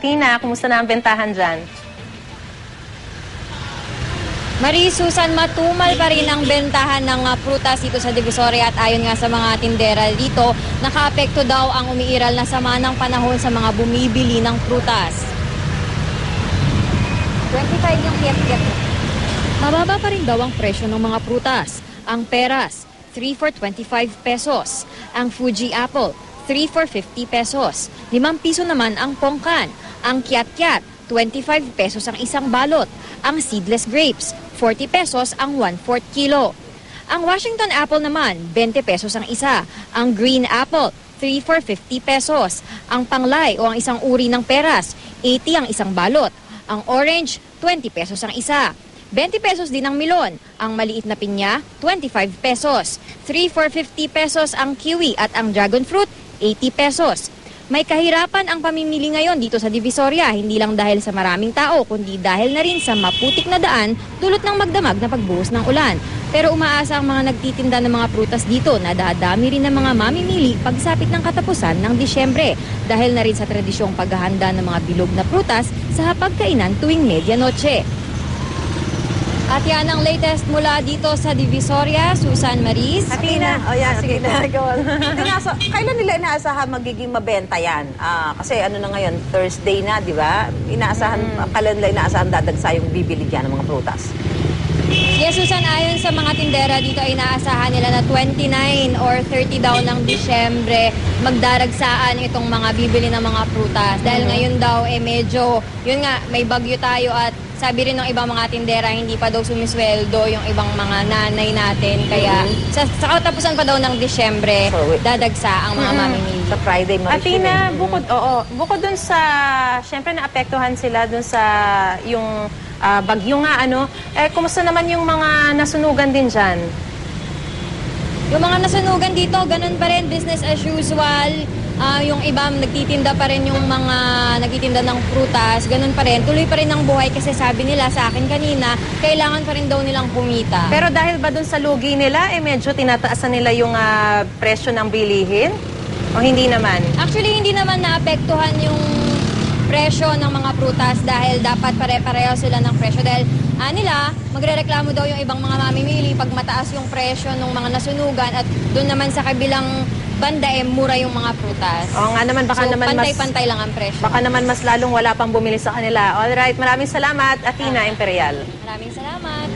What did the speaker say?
Tina, kumusta na ang bentahan dyan? Marie Susan, matumal pa rin ang bentahan ng ah, prutas dito sa Divisoria at ayon nga sa mga tindera dito, nakaapekto daw ang umiiral na sama ng panahon sa mga bumibili ng prutas. 25 yung kiyat-kiyat. Mababa pa rin daw ang presyo ng mga prutas. Ang peras, 3 for 25 pesos. Ang Fuji apple, 3 for 50 pesos. 5 piso naman ang pongkan. Ang kiat-kiat, 25 pesos ang isang balot. Ang seedless grapes, 40 pesos ang 1/4 kilo. Ang Washington apple naman, 20 pesos ang isa. Ang green apple, 3 for 50 pesos. Ang panglay o ang isang uri ng peras, 80 ang isang balot. Ang orange, 20 pesos ang isa. 20 pesos din ang milon. Ang maliit na pinya, 25 pesos. 3 for 50 pesos ang kiwi at ang dragon fruit, 80 pesos. May kahirapan ang pamimili ngayon dito sa Divisoria, hindi lang dahil sa maraming tao, kundi dahil na rin sa maputik na daan dulot ng magdamag na pagbuhos ng ulan. Pero umaasa ang mga nagtitinda ng mga prutas dito na dadami rin ng mga mamimili pagsapit ng katapusan ng Disyembre dahil na rin sa tradisyong paghahanda ng mga bilog na prutas sa hapagkainan tuwing medianoche. At yan ang latest mula dito sa Divisoria, Susan Maris. Athena. Oh, yan. Sige na. Go on. Kailan nila inaasahan magiging mabenta yan? Ah, kasi ano na ngayon, Thursday na, di ba? Inaasahan, Mm. kailan nila inaasahan dadagsa yung bibili dyan ng mga prutas? Yes, Susan, ayon sa mga tindera dito ay inaasahan nila na 29 or 30 daw ng Disyembre magdaragsaan itong mga bibili ng mga prutas. Dahil ngayon daw eh medyo, yun nga, may bagyo tayo at sabi rin ng ibang mga tindera, hindi pa daw sumisweldo yung ibang mga nanay natin. Kaya sa, sa katapusan pa daw ng Disyembre, dadagsa ang mga mamimili. Sa Friday, Maris Athena, bukod, oo, bukod dun sa, syempre naapektuhan sila dun sa yung ah, bagyo nga, ano, eh, kumusta naman yung mga nasunugan din dyan? Yung mga nasunugan dito, ganun pa rin, business as usual. Ah, yung iba, nagtitinda pa rin yung mga nagtitinda ng prutas, ganun pa rin. Tuloy pa rin ang buhay kasi sabi nila sa akin kanina, kailangan pa rin daw nilang kumita. Pero dahil ba dun sa lugi nila, eh medyo tinataasan nila yung ah, presyo ng bilihin? O hindi naman? Actually, hindi naman naapektuhan yung presyo ng mga prutas dahil dapat pare-pareho sila ng presyo. Dahil ah, nila, magrereklamo daw yung ibang mga mamimili pag mataas yung presyo ng mga nasunugan at doon naman sa kabilang banda eh, mura yung mga prutas. Oo nga naman, baka so, naman mas... pantay-pantay lang ang presyo. Baka naman mas lalong wala pang bumili sa kanila. Alright, maraming salamat, Athena Imperial. Maraming salamat.